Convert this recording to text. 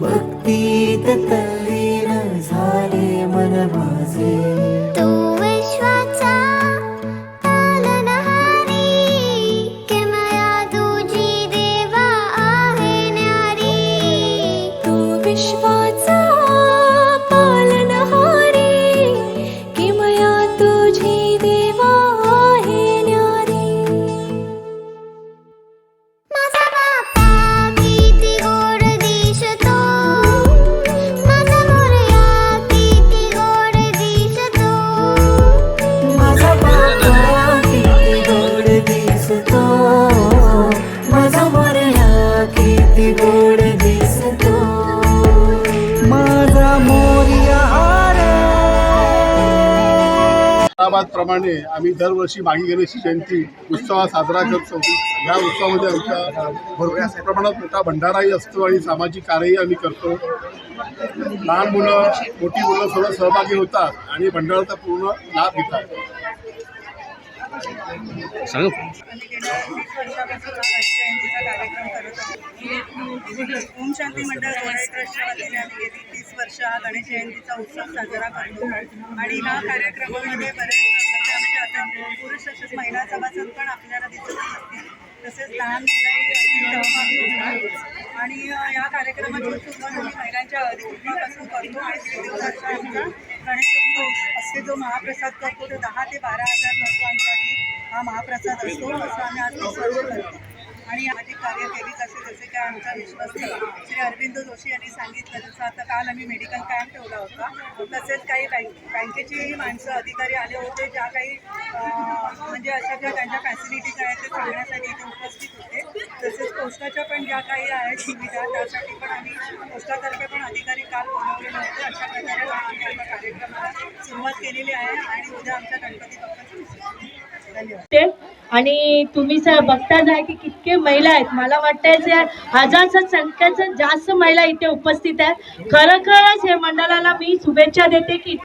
work किती गोड दिसतो? माझा मोरया प्रमाणे आम्ही दरवर्षी मागी गणेशची जयंती उत्सव साजरा करतो. या उत्सवामध्ये आमच्या भरपूर प्रमाणात मोठा भंडाराही असतो आणि सामाजिक कार्यही आम्ही करतो. लहान मुलं मोठी मुलं सर्व सहभागी होतात आणि भंडाराचा पूर्ण लाभ घेतात. ओम शांती मंडळ गोराई ट्रस्टच्या आम्ही गेली. तीस वर्ष हा गणेश जयंतीचा उत्सव साजरा करतो. आणि ह्या कार्यक्रमामध्ये बरेच आमच्या आता पुरुष तसेच महिला सभासद पण आपल्याला दिसत असतील तसेच लहान मुलंही सहभागी होतात. आणि या कार्यक्रमाची सुरुवात आम्ही महिलांच्या अधिकृतपासून करतो. आणि दीड दिवसाचा आमचा गणेशोत्सव असे जो महाप्रसाद करतो तो दहा ते बारा हजार लोकांसाठी हा महाप्रसाद असतो. असं आम्ही आज सर्व करतो. आणि आधी कार्य केली जसे जसे काय आमचा विश्वास श्री अरविंद जोशी यांनी सांगितलं जसं आता काल आम्ही मेडिकल कॅम्प ठेवला होता तसेच काही बँक बँकेचीही माणसं अधिकारी आले होते ज्या काही म्हणजे अशा ज्या त्यांच्या फॅसिलिटीज आहेत ते सांगण्यासाठी इथे उपस्थित होते. तसेच पोस्टाच्या पण ज्या काही आहेत सुविधा त्यासाठी पण आम्ही पोस्टातर्फे पण अधिकारी काल बोलवलेले होते. अशा प्रकारे आम्ही आता कार्यक्रमाला सुरुवात केलेली आहे आणि उद्या आमच्या गणपती बाप्पाचं धन्यवाद. आणि तुम्ही स बघताच आहे की कितके महिला आहेत. मला वाटतंय हजारच्या संख्येचं जास्त महिला इथे उपस्थित आहेत. खरोखरच हे मंडळाला मी शुभेच्छा देते की